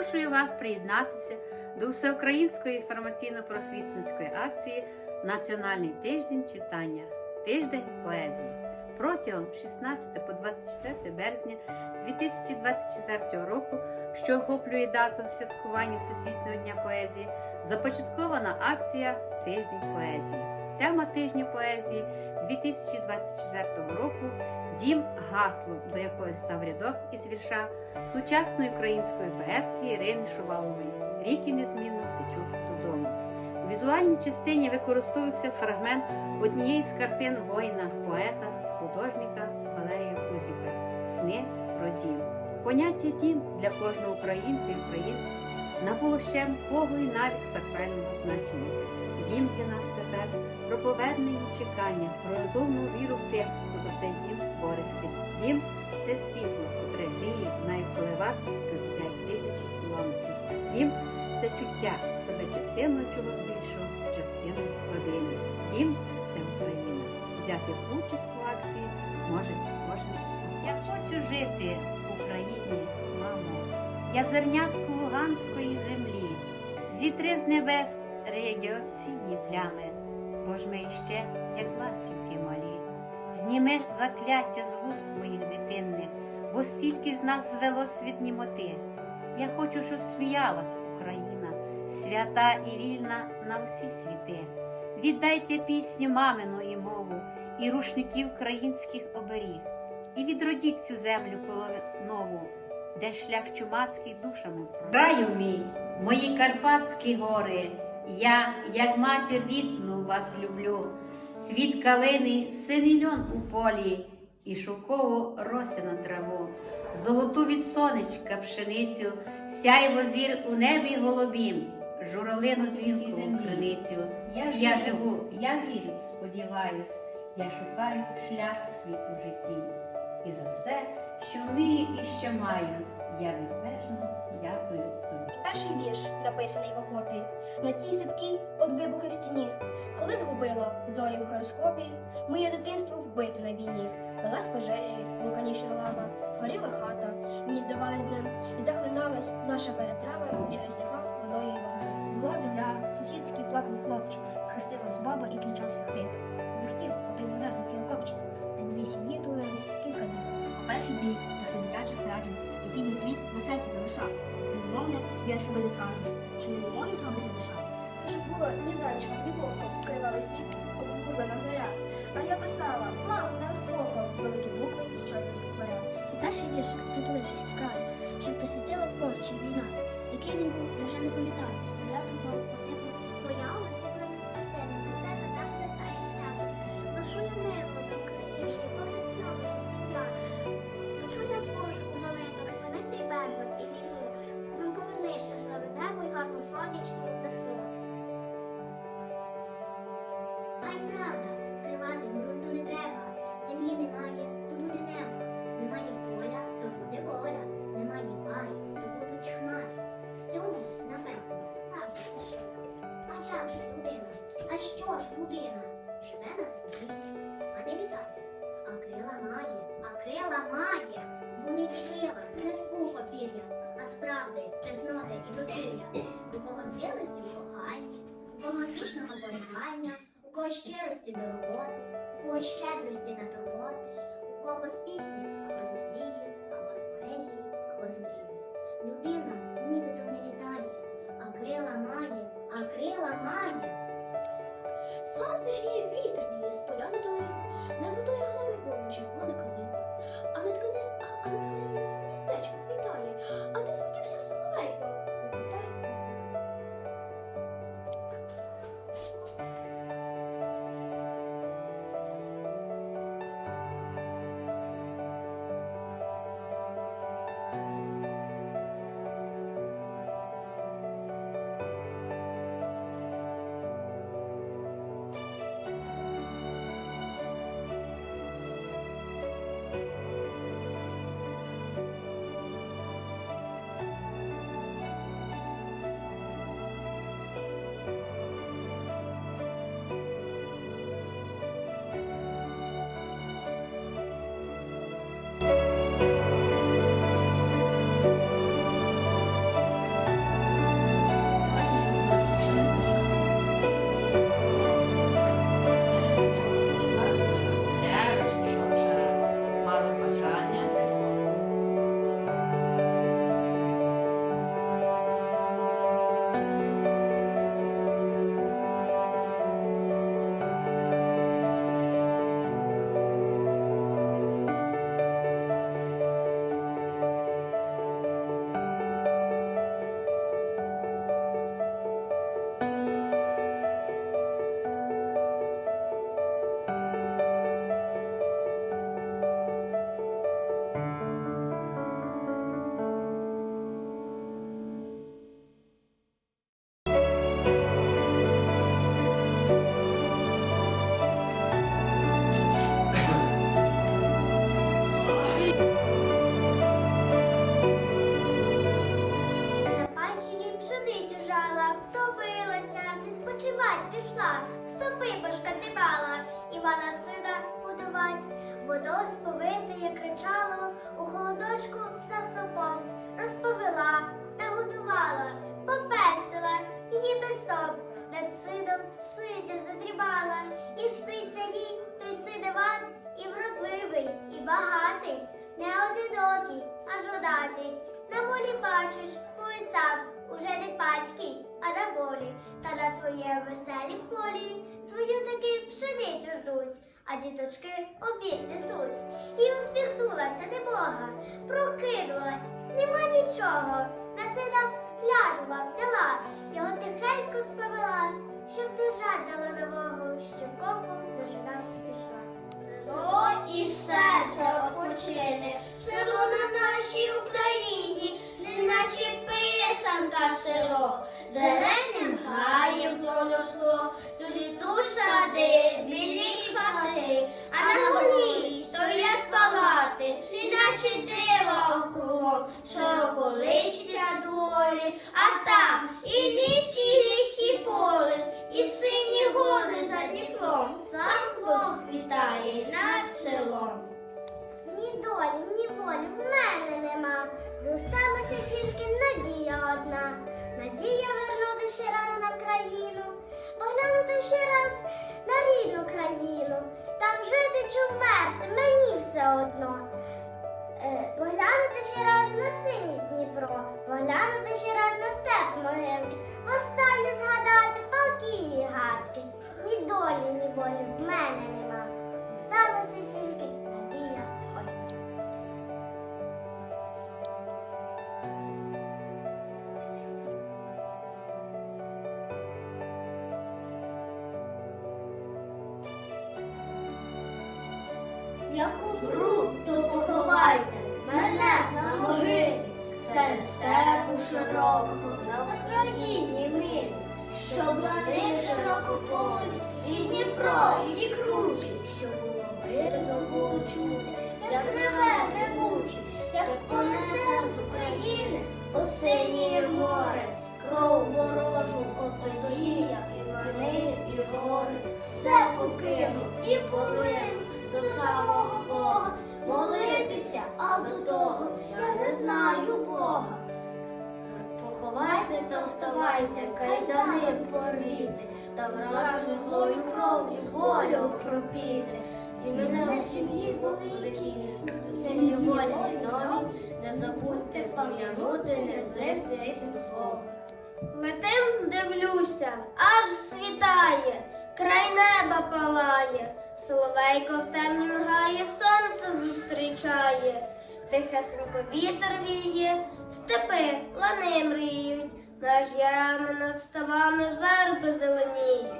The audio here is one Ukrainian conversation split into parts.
запрошую вас приєднатися до всеукраїнської інформаційно-просвітницької акції Національний тиждень читання, тиждень поезії. Протягом 16 по 24 березня 2024 року, що охоплює дату святкування Всесвітнього дня поезії, започаткована акція Тиждень поезії. Тема тижня поезії 2024 року Дім гасло, до якої став рядок із вірша сучасної української поетки Ірини Шувалової Ріки незмінно течуть додому. У візуальній частині використовувався фрагмент однієї з картин воїна, поета, художника Валерія Кузіка Сни про дім. Поняття дім для кожного українця і українки набуло ще нового і навіть сакрального значення. Дім для нас тепер про повернення чекання, про розумну віру в тих, хто за цей дім бореться. Дім це світло, котре гріє, навіть коли вас розділяють тисячі кілометрів. Дім це чуття себе частиною чогось більшого, частиною родини. Дім це Україна. Взяти участь у акції може кожен. Я хочу жити в Україні, мамо. Я зернятко луганської землі, зітри з небес радіаційні плями, бо ж ми іще, як ластівки малі. Зніми закляття з вуст моїх дитинних, бо стільки ж нас звело від німоти. Я хочу, щоб сміялась Україна, свята і вільна на всі світи. Віддайте пісню мамину і мову, і рушників українських оберіг, і відродіть цю землю нову, де шлях чумацький душами Раю мій, мої карпатські гори, я, як матір рідну, вас люблю. Цвіт калини, синий льон у полі, і шовкову росяну траву, золоту від сонечка пшеницю, сяйво зір у небі голубім, журавлину дзвінку криницю. Я, я живу, я вірю, сподіваюсь, я шукаю шлях свій у житті. І за все, що вмію і що маю, я безбежно дякую тобі. Перший вірш, написаний в окопі, на тій садкій од вибухи в стіні. Коли згубило зорі в гороскопі, моє дитинство вбите на війні. Велась пожежі, вулканічна лава, горіла хата, ній здавалась днем, і захлиналась наша переправа через Дніпро водою і вогнем. Була земля, сусідський плакав хлопчик, хрестилась баба і кінчався хліб. Вертів отой незасенький окопчик, де дві сім'ї тулились кілька днів. Перший бій та дитячих ряджень, який він слід на серці залишав. Невимовне віршами не скажеш, чи не немою зробиться душа. Це вже було ні зайчиком, ні вовком, кривавий світ, обгублена зоря. А я писала, мало не осколком, великі букви, щойно з букваря. Та перший вірш, притулившись з краю, що присвятила поночі війна, який він був, я вже не пам'ятаю, земля того посипалась. Твоя розповите, як кричало у холодочку за стопом, розповіла, нагодувала, попестила і ніби стоп. Над сидом сидя задрібала, і сниться їй той сидиван, і вродливий, і багатий, не одинокий, а жодатий. На волі бачиш, ой сам уже не пацький, а на волі, та на своє веселі полі свою таки пшеницю ждуть, а діточки обід несуть. І усміхнулася небога, прокинулась, нема нічого. На сина глянула, взяла, його тихенько сповела, щоб держать дала нового, щоб копу дожидати пішла. Зло і серце odpoczyне, село на нашій Україні, неначе писанка село, зеленим гаєм проросло, цвітуть сади, білі хати, а на горі стоять палати, неначе дива округом, широколистя долі, а там і ліс, і поле, і сині гори за Дніпром, сам Бог вітає над селом. Ні долі, ні волі в мене нема. Ще раз на країну, поглянути ще раз на рідну країну. Там жити чи вмерти, мені все одно. Е, поглянути ще раз на синій Дніпро, поглянути ще раз на степ могилки, востаннє згадати палки і гадки. Ні долі, ні волі в мене нема. Зосталася тільки Як умру, то поховайте мене на могилі, серед степу широкого на Україні милі, щоб лани широкополі, і Дніпро, і ні кручі, щоб було видно було чути, як реве ревучі, як понесе з України осинє море, кров ворожу, от тоді я і вони, і гори, все покину і полину до самого Бога, молитися, а до того я не знаю Бога. Поховайте та вставайте, кайдани порвіти, та вражу злою кров'ю волю окропіти. І мене у сім'ї великій, сім'ї вольні нові, не забудьте пам'янути незлим тихим словом. Летим, дивлюся, аж світає, край неба палає, соловейко в темні мгає, сонце зустрічає, тихесенько вітер віє, степи лани мріють, меж ярами над ставами верби зеленіють.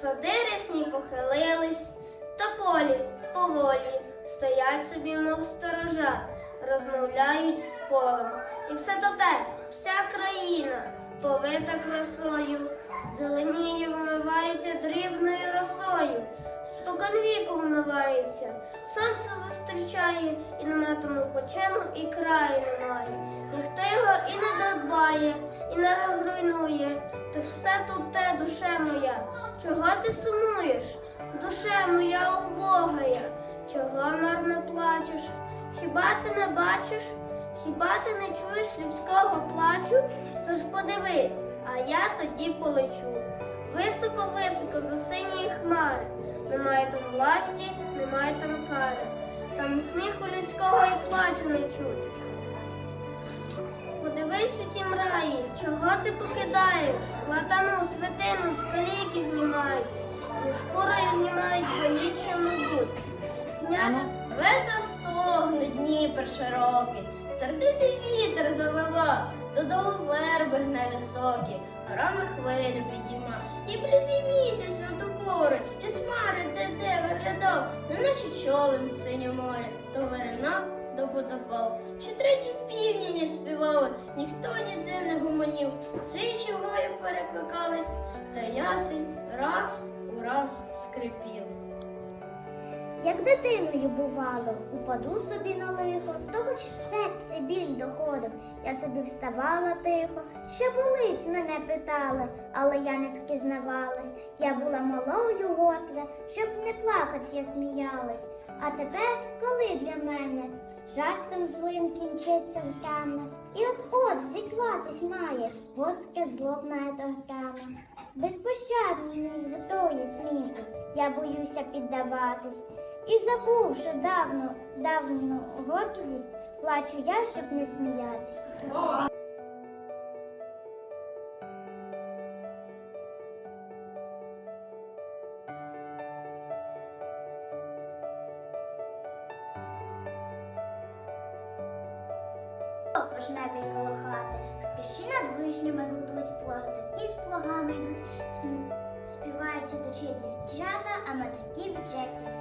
Сади рясні похилились, тополі поволі, стоять собі, мов сторожа, розмовляють з полем. І все то те, вся країна повита красою, зеленіє вмивається дрібною росою, споконвіку вмивається, сонце зустрічає, і нема тому почину, і краю немає. Ніхто його і не додбає, і не розруйнує. Тож все тут те, душе моя, чого ти сумуєш? Душе моя убогая, чого марно плачеш? Хіба ти не бачиш? Хіба ти не чуєш людського плачу? Тож подивись, а я тоді полечу. Високо-високо за сині хмари. Немає там власті, немає там кари. Там сміху людського і плачу не чуть. Подивись у тім раї, чого ти покидаєш? Латану святину з каліки знімають, зі шкурою знімають боліче мабуть. Княже Вета стогне Дніпер широкий, сердитий вітер завива, додолу верби гне високі, горами хвилю підійма, і блідий місяць над і з хмари де-де виглядав, неначе човен з море, то виринав, до потопав. Ще треті півні не співали, ніхто ніде не гуманів, сичі в гаю перекликались, та ясень раз у раз скрипів. Як дитиною бувало, упаду собі на лихо, то хоч в серці біль доходив. Я собі вставала тихо, що болить мене питали, але я не впізнавалась. Я була малою готля, щоб не плакать, я сміялась. А тепер коли для мене жартом злим кінчиться втяне, і от-от зікватись має гостре злобна етограма. Безпощадно не зготує сміху, я боюся піддаватись. І забувши давно, давну гордість, плачу я, щоб не сміятись. Пожневі коло хати, кищі над вишнями гудуть ті з плугами йдуть, співають ідучі дівчата, а матері вечерки спущусь.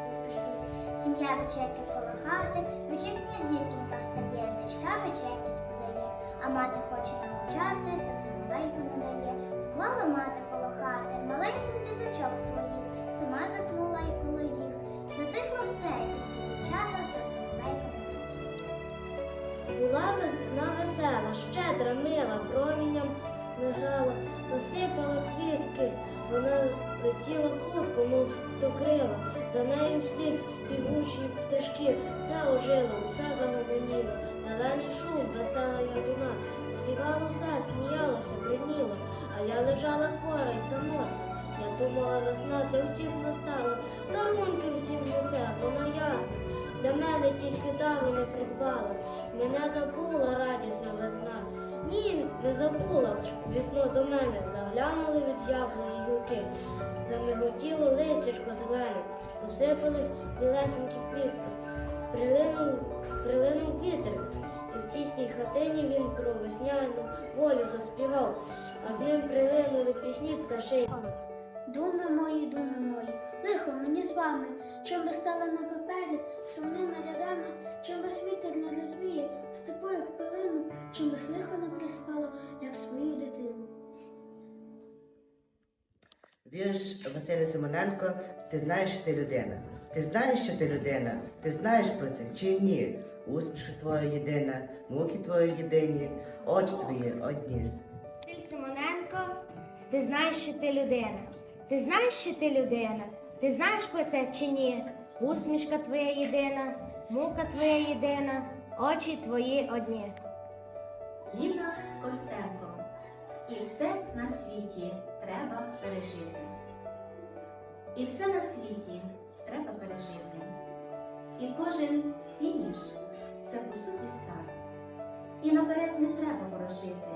Вечерки коло хати, вечірня зіркінка встає, дочка вечерки подає, а мати хоче навчати, та соловейку не дає. Вклала мати коло хати, маленьких діточок своїх, сама заснула і коло їх. Затихло все, тільки дівчата та соловейка не затихла. Була весна весела, щедра, мила, промінням не грала, насипала квітки, вона летіла хутко, мов до крила, за нею вслід співучі пташки, все ожило, все загомоніло, зелений шум, весела ядуна, співало все, сміялося, бриніло, а я лежала хвора й самотна. Я думала, весна для всіх настала, дарунки всім несе, вона ясна. Для мене тільки дару не придбала, мене забула радісна весна. Ні, не забула. В вікно до мене заглянули від яблуні гілки. Замиготіло листячко зелене, посипались білесенькі квітки. Прилинув, прилинув вітер, і в тісній хатині він про весняну волю заспівав, а з ним прилинули пісні пташей. Думи мої, думи мої, лихо мені з вами, чим би стала на папері сумними рядами, чим би світер не розвіє, степу як пилину, чим би лихо не приспало, як свою дитину. Вірш Василя Симоненко, ти знаєш, що ти людина. Ти знаєш, що ти людина. Ти знаєш про це чи ні? Усмішка твоя єдина, муки твої єдині, очі твої одні. Василь Симоненко, ти знаєш, що ти людина. Ти знаєш, що ти людина. Ти знаєш про це чи ні? Усмішка твоя єдина, мука твоя єдина, очі твої одні. Ліна Костенко. І все на світі треба пережити. І все на світі треба пережити. І кожен фініш це по суті старт. І наперед не треба ворожити.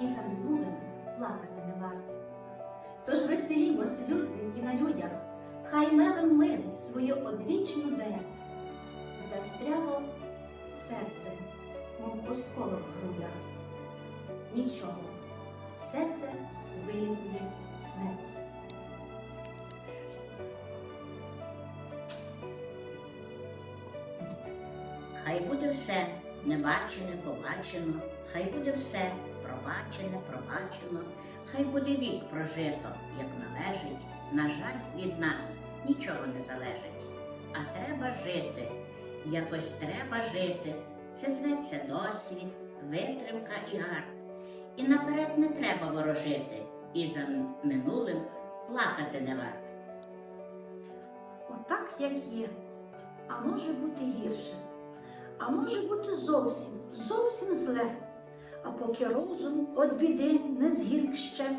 І за минулим плакати не варто. Тож веселімось, людненькі на людях, хай меле млин свою одвічну дерть. Застряло серце, мов осколок в грудях. Нічого, все це вилікує смерть. Хай буде все небачене, побачено, хай буде все пробачене, пробачено, хай буде вік прожито, як належить. На жаль, від нас нічого не залежить. А треба жити, якось треба жити. Це зветься досвід, витримка і гард. І наперед не треба ворожити, і за минулим плакати не варт. Отак, як є, а може бути гірше, а може бути зовсім, зовсім зле. А поки розум от біди не згірк ще,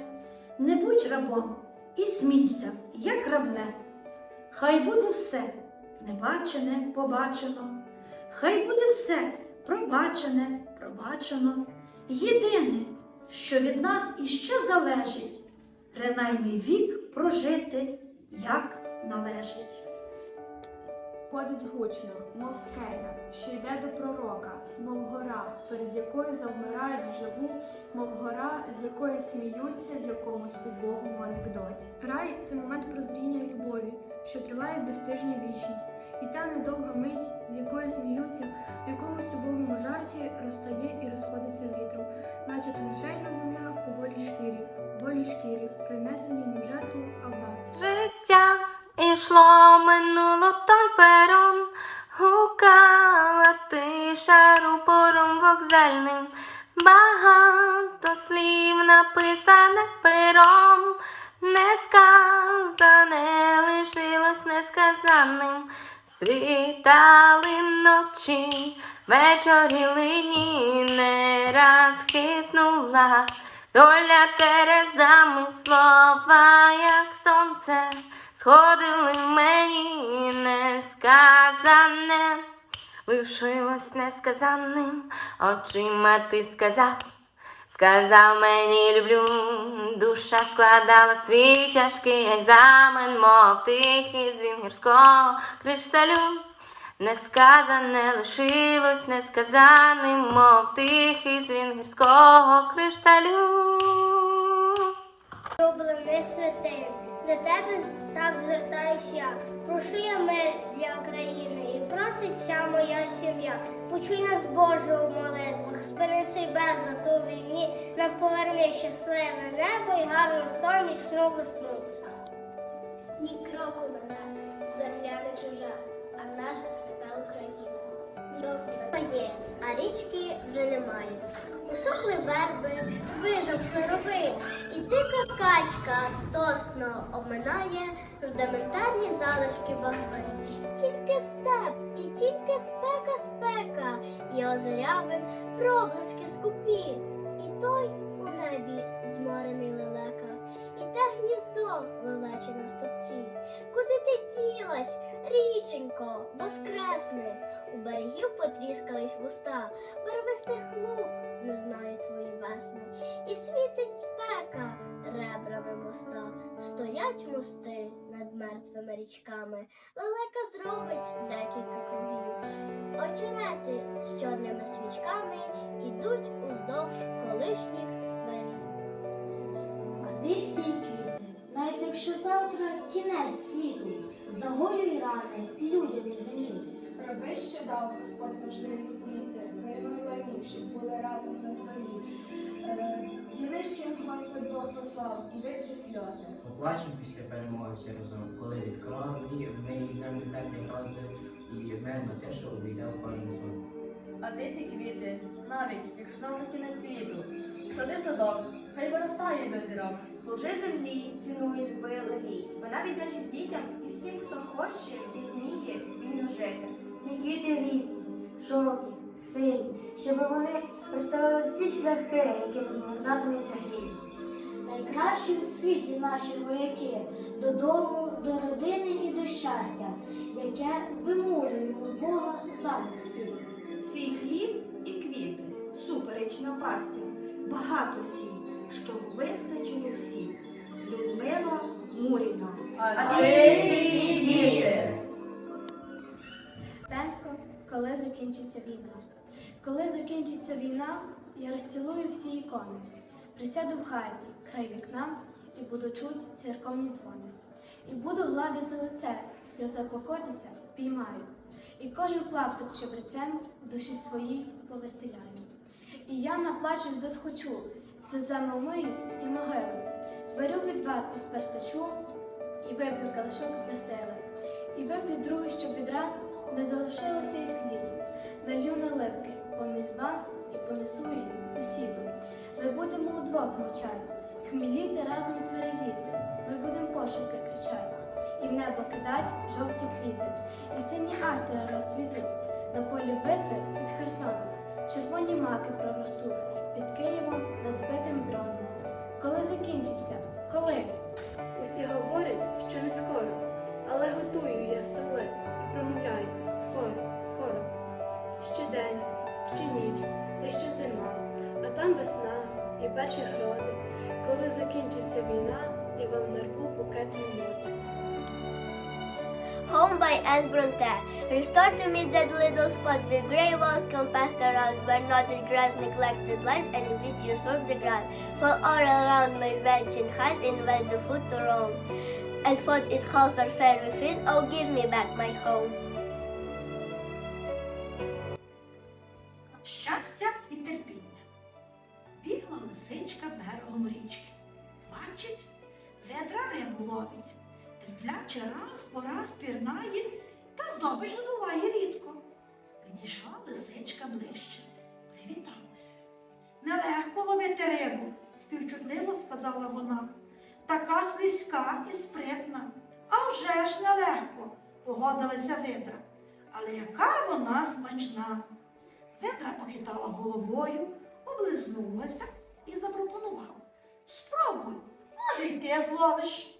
не будь рабом і смійся, як рабле. Хай буде все небачене, побачено, хай буде все пробачене, пробачено. Єдине, що від нас іще залежить, принаймні вік прожити, як належить. Ходить гучно, мов скеля, що йде до пророка, мов гора, перед якою завмирають вживу, мов гора, з якої сміються в якомусь убогому анекдоті. Рай це момент прозріння любові, що триває безстижня вічність, і ця недовга мить, з якої сміються, в якомусь убогому жарті розтає і розходиться вітром, наче тончейна земля по голій шкірі, голій шкірі, принесені не в жертву, а в дар. Життя ішло, минуло той перон, гукала тиша рупором вокзальним, багато слів написане пером, несказане лишилось несказаним. світали ночі, вечоріли ні, не раз хитнула. Доля терезами слова, як сонце, сходили мені несказане, лишилось несказаним, очима ти сказав, сказав мені люблю, душа складала свій тяжкий екзамен, мов тихий дзвін гірського кришталю. Несказане лишилось несказаним, мов тихий дзвін гірського кришталю. Улюблений святий, до тебе так звертаюся. Прошу я мир для України і просить вся моя сім'я. Почуй нас, Боже, у молитвах, спини цей безлад у війні, нам щасливе небо і гарну сонячну весну. Ні кроку назад, земля не чужа, а наша свята Україна. Є, а річки вже немає. Усохли верби, вижав хлоровий, і дика качка тоскно обминає рудиментарні залишки багри. Тільки степ, і тільки спека, спека, і озерявин проблиски скупі, і той у небі зморений гніздо лелече на стопці. Куди ти ділась, річенько, воскресни? У берегів потріскались вуста, барвистих лук не знаю твої весни. І світить спека ребрами моста, стоять мости над мертвими річками. Лелека зробить декілька кругів. Очерети з чорними свічками ідуть уздовж колишніх берегів. Ти сій якщо завтра кінець світу, загорюй рани людям на землі. Роби ще дав Господь можливість діти, війну й ланівши, були разом на столі. Е, Ділись, чим Господь Бог послав, і витри сльози. Поплачемо після перемоги всі разом, коли від крові ми їх землю теплі рози, і на те, що увійде в кожен сон. А ти сі квіти, навіть якщо завтра кінець світу. Сади садок, хай виростає до зірок. Служи землі, цінуй, люби, лелій. Вона віддячить дітям і всім, хто хоче і вміє вільно жити. Ці квіти різні, жовті, сині, щоб вони розставили всі шляхи, якими повертатиметься грізь. Найкращі у світі наші вояки додому, до родини і до щастя, яке вимолюємо Бога зараз всі. Свій хліб і квіти, супереч напасті, багато сій, щоб вистачило всім. Людмила Муріна. А. Тенько, коли закінчиться війна. Коли закінчиться війна, я розцілую всі ікони. Присяду в хаті, край вікна, і буду чуть церковні дзвони. І буду гладити лице, сльоза покотиться, піймаю. І кожен клаптик чебрецем в душі своїй повестеляю. І я наплачусь досхочу, сльозами вмию всі могили. Зберу відвар із перстачу і вип'ю калишок для сили. І вип'ю другий, щоб відра не залишилося і сліду. Налью наливки, повний збан і понесу її сусіду. Ми будемо удвох мовчати, хміліти разом і тверезіти. Ми будемо пошуки кричати, і в небо кидать жовті квіти, і сині астри розцвітуть на полі битви під Херсоном. Червоні маки проростуть під Києвом над збитим дроном. Коли закінчиться? Коли? Усі говорять, що не скоро, але готую я столи і промовляю скоро, скоро. Ще день, ще ніч, та ще зима, а там весна і перші грози. Коли закінчиться війна, я вам нарву букет мімози. Home by Anne Bronte. Restore to me that little spot where grey walls compassed around, where knotted grass neglected lies and invidious swarm the ground. For all around my ancient height invite the foot to roam. And fought its halls are fair within, oh give me back my home. Щастя і терпіння. Бігла лисичка берегом річки. Бачить, ведра рибу ловить. Терпляче раз по раз пірнає, та здобич добуває рідко. Підійшла лисичка ближче, привіталася. Нелегко ловити рибу, співчутливо сказала вона. Така слизька і спритна. А вже ж нелегко, погодилася видра. але яка вона смачна. Вендра похитала головою, облизнулася і запропонувала. Спробуй, може, й ти зловиш.